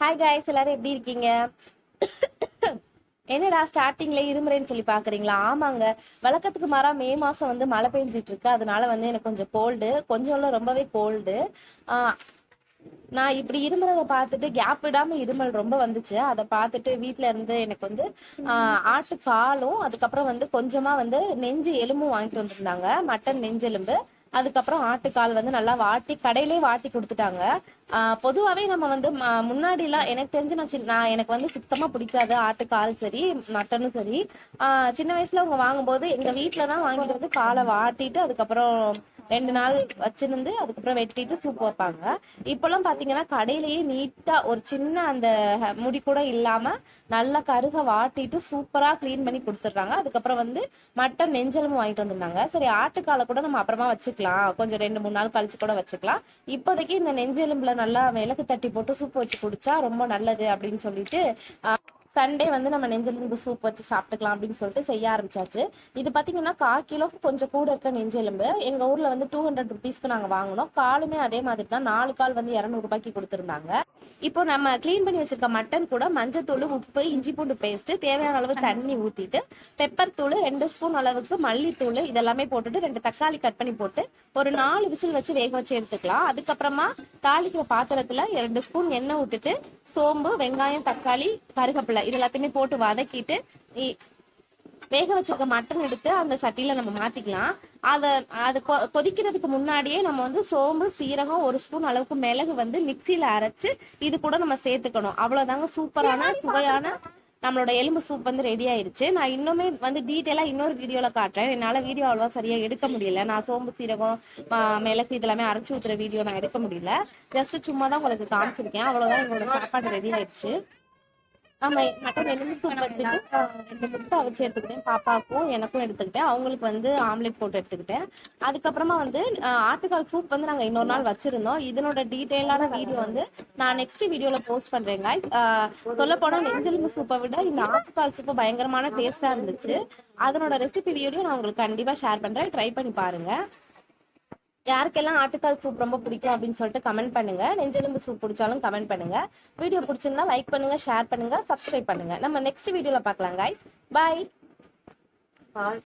Hi guys எல்லாரும் எப்படி இருக்கீங்க? என்னடா ஸ்டார்டிங்ல இருமுறைன்னு சொல்லி பாக்குறீங்களா? ஆமாங்க. வழக்கத்துக்கு மாறா மே மாசம் வந்து மழை பெஞ்சிட்டு இருக்கு. அதனால வந்து எனக்கு கொஞ்சம் கோல்டு கொஞ்சம்ல ரொம்பவே கோல்டு நான் இப்படி இருமலை பார்த்துட்டு கேப் விடாம இருமல் ரொம்ப வந்துச்சு. அதை பார்த்துட்டு வீட்டுல இருந்து எனக்கு வந்து ஆட்டு காலும் அதுக்கப்புறம் வந்து கொஞ்சமா வந்து நெஞ்சு எலும்பும் வாங்கிட்டு வந்திருந்தாங்க. மட்டன் நெஞ்செலும்பு. அதுக்கப்புறம் ஆட்டுக்கால் வந்து நல்லா வாட்டி கடையிலே வாட்டி கொடுத்துட்டாங்க. ஆஹ் பொதுவாவே நம்ம வந்து முன்னாடி முன்னாடிலாம் எனக்கு தெரிஞ்சு நான் சின்ன நான் எனக்கு வந்து சுத்தமா பிடிக்காது ஆட்டுக்கால் சரி மட்டனும் சரி. ஆஹ் சின்ன வயசுல அவங்க வாங்கும்போது எங்க வீட்டில் தான் வாங்கிட்டு வந்து காலை வாட்டிட்டு அதுக்கப்புறம் ரெண்டு நாள் வச்சிருந்து அதுக்கப்புறம் வெட்டிட்டு சூப் வைப்பாங்க. இப்பெல்லாம் பாத்தீங்கன்னா கடையிலேயே நீட்டா ஒரு சின்ன அந்த முடி கூட இல்லாம நல்லா கருக வாட்டிட்டு சூப்பரா க்ளீன் பண்ணி கொடுத்துட்றாங்க. அதுக்கப்புறம் வந்து மட்டன் நெஞ்சலமும் வாங்கிட்டு வந்திருந்தாங்க. சரி ஆட்டுக்காலை கூட நம்ம அப்புறமா வச்சுக்கலாம். கொஞ்சம் ரெண்டு மூணு நாள் கழிச்சு கூட வச்சுக்கலாம். இப்போதைக்கு இந்த நெஞ்செலும்புல நல்லா விளக்கு தட்டி போட்டு சூப் வச்சு குடிச்சா ரொம்ப நல்லது அப்படின்னு சொல்லிட்டு சண்டே வந்து நம்ம நெஞ்செலும்பு சூப் வச்சு சாப்பிட்டுக்கலாம் அப்படின்னு சொல்லிட்டு செய்ய ஆரம்பிச்சாச்சு. இது பார்த்தீங்கன்னா கால் கிலோக்கு கொஞ்சம் கூட இருக்க நெஞ்செலும்பு எங்கள் ஊரில் வந்து டூ ஹண்ட்ரட் ருபீஸ்க்கு நாங்கள் வாங்கினோம். காலுமே அதே மாதிரி தான். நாலு கால் வந்து இரநூறுபாய்க்கு கொடுத்துருந்தாங்க. இப்போ நம்ம க்ளீன் பண்ணி வச்சிருக்க மட்டன் கூட மஞ்சத்தூள் உப்பு இஞ்சி பூண்டு பேஸ்ட் தேவையான அளவு தண்ணி ஊற்றிட்டு பெப்பர் தூள் ரெண்டு ஸ்பூன் அளவுக்கு மல்லித்தூள் இதெல்லாமே போட்டுட்டு ரெண்டு தக்காளி கட் பண்ணி போட்டு ஒரு நாலு விசில் வச்சு வேக வச்சு எடுத்துக்கலாம். அதுக்கப்புறமா தாளிக்கிற பாத்திரத்தில் ரெண்டு ஸ்பூன் எண்ணெய் விட்டுட்டு சோம்பு வெங்காயம் தக்காளி கருகப்பிலை இது எல்லாத்தையுமே போட்டு வதக்கிட்டு வேக வச்சிருக்க மட்டன் எடுத்து அந்த சட்டியில நம்ம மாத்திக்கலாம். அதை அது கொதிக்கிறதுக்கு முன்னாடியே நம்ம வந்து சோம்பு சீரகம் ஒரு ஸ்பூன் அளவுக்கு மிளகு வந்து மிக்சியில அரைச்சு இது கூட நம்ம சேர்த்துக்கணும். அவ்வளவுதாங்க சூப்பரான சுவையான நம்மளோட எலும்பு சூப் வந்து ரெடி ஆயிருச்சு. நான் இன்னுமே வந்து டீட்டெயிலா இன்னொரு வீடியோல காட்டுறேன். என்னால வீடியோ அவ்வளவா சரியா எடுக்க முடியல. நான் சோம்பு சீரகம் மிளகு இதெல்லாமே அரைச்சு ஊத்துற வீடியோ நான் எடுக்க முடியல. ஜஸ்ட் சும்மா தான் உங்களுக்கு காமிச்சிருக்கேன். அவ்வளவுதான் எங்களோட சாப்பாடு ரெடி ஆயிடுச்சு ஆமா மட்டன் எலும்பு சூப் வச்சுட்டு ரெண்டு முட்டை அவிச்சு எடுத்துக்கிட்டேன். பாப்பாவுக்கும் எனக்கும் எடுத்துக்கிட்டேன். அவங்களுக்கு வந்து ஆம்லெட் போட்டு எடுத்துக்கிட்டேன். அதுக்கப்புறமா வந்து ஆட்டுக்கால் சூப் வந்து நாங்க இன்னொரு நாள் வச்சிருந்தோம். இதனோட டீட்டெயிலான வீடியோ வந்து நான் நெக்ஸ்ட் வீடியோல போஸ்ட் பண்றேன் guys. சொல்ல போனா நெஞ்செலும்பு சூப்பை விட இந்த ஆட்டுக்கால் சூப்பு பயங்கரமான டேஸ்டா இருந்துச்சு. அதனோட ரெசிபி வீடியோ நான் உங்களுக்கு கண்டிப்பா ஷேர் பண்றேன். ட்ரை பண்ணி பாருங்க. யாருக்கெல்லாம் ஆட்டுக்கால் சூப் ரொம்ப பிடிக்கும் அப்படின்னு சொல்லிட்டு கமெண்ட் பண்ணுங்க. நெஞ்செலும்பு சூப் பிடிச்சாலும் கமெண்ட் பண்ணுங்க. வீடியோ பிடிச்சிருந்தா லைக் பண்ணுங்க ஷேர் பண்ணுங்க சப்ஸ்கிரைப் பண்ணுங்க. நம்ம நெக்ஸ்ட் வீடியோல பார்க்கலாம் பாய் பாய்